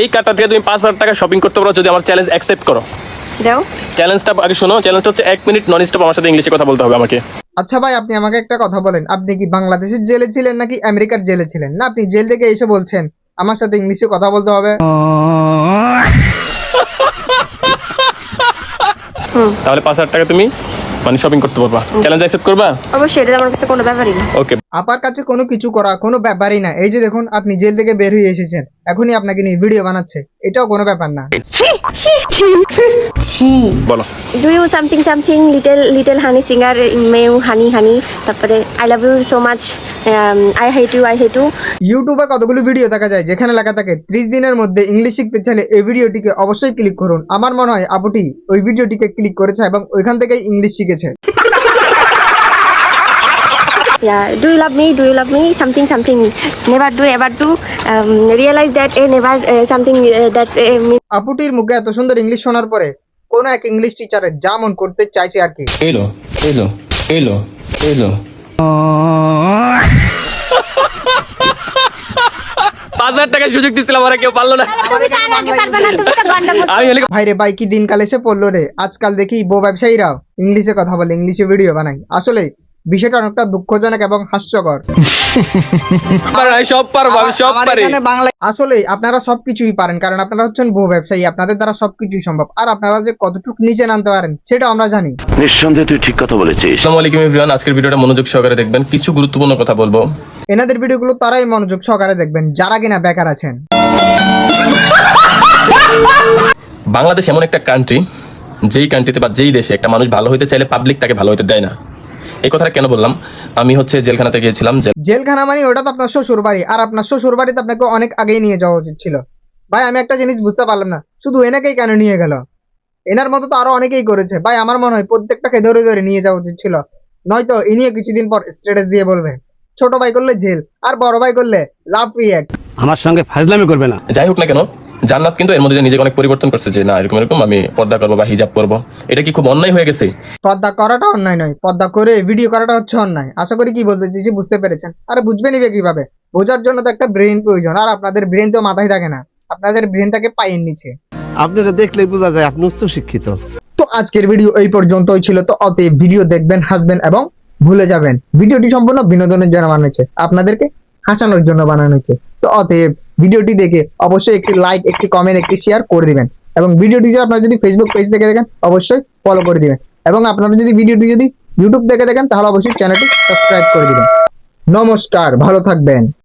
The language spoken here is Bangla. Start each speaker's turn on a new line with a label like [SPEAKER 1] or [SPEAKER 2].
[SPEAKER 1] এই কার্ডটা থেকে তুমি পাঁচ হাজার টাকা শপিং করতে পারো যদি আমার চ্যালেঞ্জ অ্যাকসেপ্ট করো।
[SPEAKER 2] দাও।
[SPEAKER 1] চ্যালেঞ্জটা আগে শোনো চ্যালেঞ্জটা হচ্ছে এক মিনিট নন স্টপ আমার সাথে ইংলিশে কথা বলতে হবে আমাকে।
[SPEAKER 3] আচ্ছা ভাই আপনি আমাকে একটা কথা বলেন। আপনি কি বাংলাদেশের জেলে ছিলেন নাকি আমেরিকার জেলে ছিলেন? না আপনি জেল থেকে এসে বলছেন আমার সাথে ইংলিশে কথা বলতে হবে।
[SPEAKER 1] তাহলে পাঁচ হাজার টাকা তুমি মানে শপিং করতে পারবা। চ্যালেঞ্জ অ্যাকসেপ্ট করবা?
[SPEAKER 2] অবশ্যই এটা আমার কাছে কোনো ব্যাপারই না।
[SPEAKER 1] ওকে
[SPEAKER 3] আপার কাছে কোনো কিছু করা কোনো ব্যাপারই না। এই যে দেখুন আপনি জেল থেকে বের হয়ে এসেছেন। এখনই আপনাকে নিয়ে ভিডিও বানাচ্ছে। এটাও কোনো ব্যাপার না।
[SPEAKER 2] ছি
[SPEAKER 1] বলো।
[SPEAKER 2] Do you something something little little honey singer meow honey honey তারপরে I love you so much I hate you I hate you
[SPEAKER 3] ইউটিউবে কতগুলো ভিডিও দেখা যায় যেখানে লেখা থাকে ত্রিশ দিনের মধ্যে ইংলিশ শিখতে চাইলে এই ভিডিওটিকে অবশ্যই ক্লিক করুন আমার মনে হয় আপুটি ওই ভিডিওটিকে ক্লিক করেছে এবং ওইখান থেকেই ইংলিশ শিখেছে
[SPEAKER 2] Yeah, do you love me? Do you love me? Something, something. Never do, ever do. Um, realize that a never uh, something uh, that's a mean.
[SPEAKER 3] আপুটির মুখে এত সুন্দর ইংলিশ শোনার পরে কোন এক ইংলিশ টিচারের যা মন করতে চাইছে আর কি
[SPEAKER 1] এলো এলো এলো এলো পাঁচ হাজার টাকা সুযোগ দিচ্ছিলাম আর কেউ পারল না। আমি
[SPEAKER 3] ভাই রে ভাই কি দিনকাল এসে পড়ল রে? আজকাল দেখি বউ ব্যবসায়ীরাও ইংলিশে কথা বলে ইংলিশে ভিডিও বানায়। আসলে বিষয়টা অনেকটা দুঃখজনক এবং হাস্যকর।
[SPEAKER 1] পারব, আমি সব পারব আমি সব
[SPEAKER 3] আমার
[SPEAKER 1] পারি।
[SPEAKER 3] এখানে বাংলায় আসলে আপনারা সবকিছুই পারেন কারণ আপনারা হচ্ছেন বউ ব্যবসায়ী আপনাদের দ্বারা সবকিছুই সম্ভব। আর আপনারা যে কতটুকু নিচে নামতে পারেন সেটা আমরা জানি।
[SPEAKER 4] নিঃসন্দেহে তুই ঠিক কথা বলেছিস।
[SPEAKER 1] আসসালামু আলাইকুম এভরিওয়ান আজকের ভিডিওটা মনোযোগ সহকারে দেখবেন। কিছু গুরুত্বপূর্ণ কথা বলব।
[SPEAKER 3] এনাদের ভিডিওগুলো তারাই মনোযোগ সহকারে দেখবেন যারা কিনা বেকার আছেন।
[SPEAKER 1] বাংলাদেশ এমন একটা কান্ট্রি যেই কান্ট্রিতে বা যেই দেশে একটা মানুষ ভালো হতে চাইলে পাবলিক তাকে ভালো হতে দেয় না। এই কথাটা কেন বললাম? আমি হচ্ছে জেলখানাতে গিয়েছিলাম
[SPEAKER 3] জেলখানা মানে ওটা তো আপনার শ্বশুর বাড়ি আর আপনার শ্বশুর বাড়িতে আপনাকে অনেক আগেই নিয়ে যাওয়া উচিত ছিল। ভাই আমি একটা জিনিস বুঝতে পারলাম না শুধু এনাকেই কেন নিয়ে গেল? এনার মতো তো আরও অনেকেই করেছে। ভাই আমার মনে হয় প্রত্যেকটাকে ধরে ধরে নিয়ে যাওয়া উচিত ছিল। নয়তো ইনিও কিছুদিন পর স্ট্যাটাস দিয়ে বলবে ছোট ভাই করলে জেল আর বড় ভাই করলে লাভ রিয়াক্ট
[SPEAKER 5] আমার সঙ্গে ফাজলামি করবে না।
[SPEAKER 1] যাই হোক না কেন জান্নাত কিন্তু এর মধ্যে নিজেকে অনেক পরিবর্তন করছে যে না এরকম এরকম আমি পর্দা করব বা হিজাব করব এটা কি খুব অন্যায় হয়ে গেছে?
[SPEAKER 3] পদ্মা করাটা অন্যায় নয়। পদ্মা করে ভিডিও করাটা হচ্ছে অন্যায়। আশা করি কি বলতে চাইছি বুঝতে পেরেছেন। আরে বুঝবে নিবে কীভাবে? বোঝার জন্য তো একটা ব্রেন প্রয়োজন। আর আপনাদের ব্রেন তো মাথায় থাকে না। আপনাদের ব্রেন থাকে পায়ের নিচে।
[SPEAKER 5] আপনারা দেখলেই বোঝা যায় আপনি উচ্চ শিক্ষিত।
[SPEAKER 3] তো আজকের ভিডিও এই পর্যন্তই ছিল। তো অতএব ভিডিও দেখবেন হাসবেন এবং ভুলে যাবেন। ভিডিওটি সম্পূর্ণ বিনোদনের জন্য বানানো হয়েছে। আপনাদেরকে হাসানোর জন্য বানানো হয়েছে। তো অতএব ভিডিওটি দেখে অবশ্যই একটি লাইক একটি কমেন্ট একটি শেয়ার করে দিবেন। এবং ভিডিওটি যদি আপনারা যদি ফেসবুক পেজ থেকে দেখেন, অবশ্যই ফলো করে দিবেন। এবং আপনারা যদি ভিডিওটি যদি ইউটিউব থেকে দেখেন, তাহলে অবশ্যই চ্যানেলটি সাবস্ক্রাইব করে দিবেন। নমস্কার, ভালো থাকবেন।